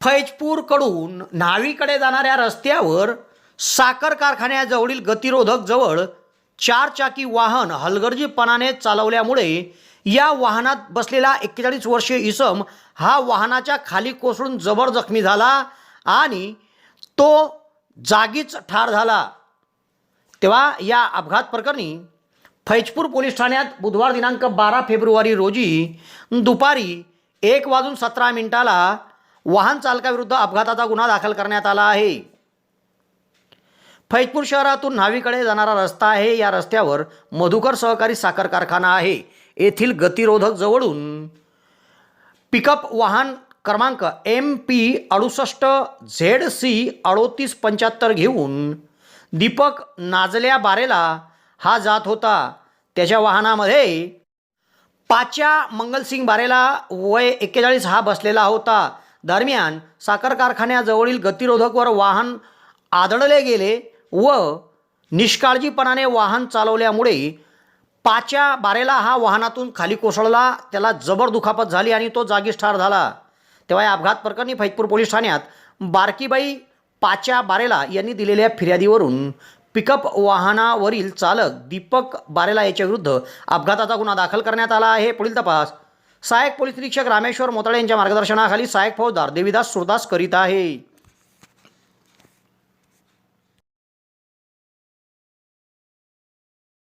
फैजपूरकडून न्हावीकडे जाणाऱ्या रस्त्यावर साखर कारखान्याजवळील गतिरोधक जवळ चारचाकी वाहन हलगर्जीपणाने चालवल्यामुळे या वाहनात बसलेला एक्केचाळीस वर्षीय इसम हा वाहनाच्या खाली कोसळून जबर जखमी झाला आणि तो जागीच ठार झाला. तेव्हा या अपघात प्रकरणी फैजपूर पोलीस ठाण्यात बुधवार दिनांक बारा फेब्रुवारी रोजी दुपारी एक वाजून सतरा मिनिटाला वाहन चालकाविरुद्ध अपघाताचा गुन्हा दाखल करण्यात आला आहे. फैजपूर शहरातून न्हावीकडे जाणारा रस्ता आहे. या रस्त्यावर मधुकर सहकारी साखर कारखाना आहे. येथील गतिरोधक जवळून पिकअप वाहन क्रमांक एम पी अडुसष्ट झेड सी अडोतीस पंच्याहत्तर घेऊन दीपक नाजल्या बारेला हा जात होता. त्याच्या वाहनामध्ये पाच्या मंगलसिंग बारेला वय एक्केचाळीस हा बसलेला होता. दरम्यान साखर कारखान्याजवळील गतिरोधकवर वाहन आदळले गेले व निष्काळजीपणाने वाहन चालवल्यामुळे पाच्या बारेला हा वाहनातून खाली कोसळला त्याला जबर दुखापत झाली आणि तो जागीच ठार झाला. तेव्हा या अपघात प्रकरणी फैजपूर पोलीस ठाण्यात बारकीबाई पाच्या बारेला यांनी दिलेल्या फिर्यादीवरून पिकअप वाहनावरील चालक दीपक बारेला याच्याविरुद्ध अपघाताचा गुन्हा दाखल करण्यात आला आहे. पुढील तपास सहाय्यक पोलीस निरीक्षक रामेश्वर मोताळे यांच्या मार्गदर्शनाखाली सहाय्यक फौजदार देविदास सुरदास करीत आहे.